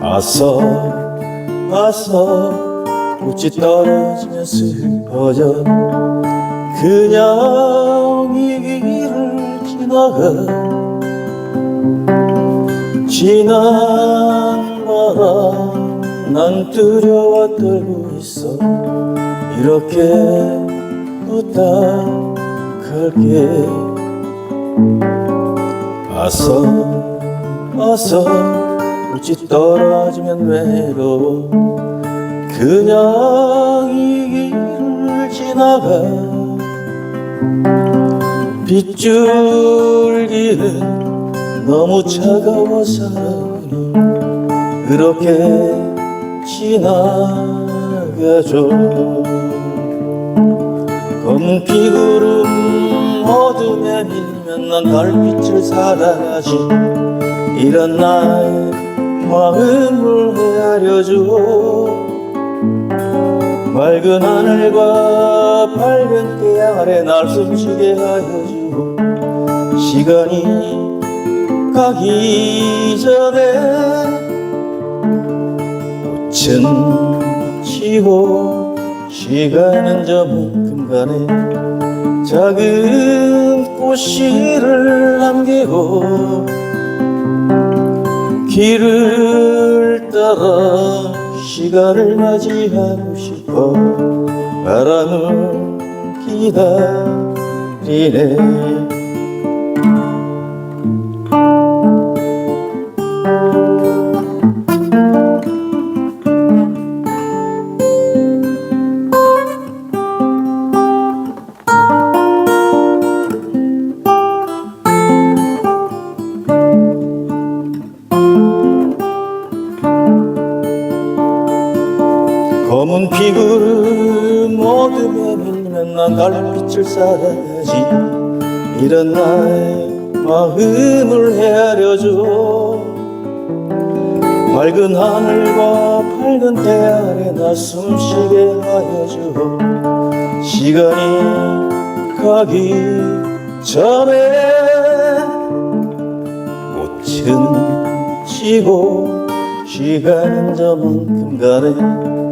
아서 아서 꽃이 떨어지면 슬퍼져 그냥 이 길을 지나가. 지난 바람 난 두려워 떨고 있어. 이렇게 부탁할게. 아서 어서 꽃이 떨어지면 외로워. 그냥 이 길을 지나가. 빗줄기는 너무 차가워 사랑이. 그렇게 지나가죠. 검은 피구름 어둠에 밀면 난 달빛을 사랑하지. 이런 나의 마음을 헤아려줘. 맑은 하늘과 밝은 태양 아래 날 숨쉬게 하여주고 시간이 가기 전에 꽃은 지고 시간은 저만큼 가네 작은 꽃씨를 남기고 길을 따라 시간을 맞이하고 싶어 바람을 기다리네 검은 피구름 어둠에 밀면 난 달빛을 사랑하지. 이런 나의 마음을 헤아려줘. 맑은 하늘과 밝은 태양 아래 나 숨쉬게 하여 줘. 시간이 가기 전에 꽃은 지고 시간은 저만큼 가네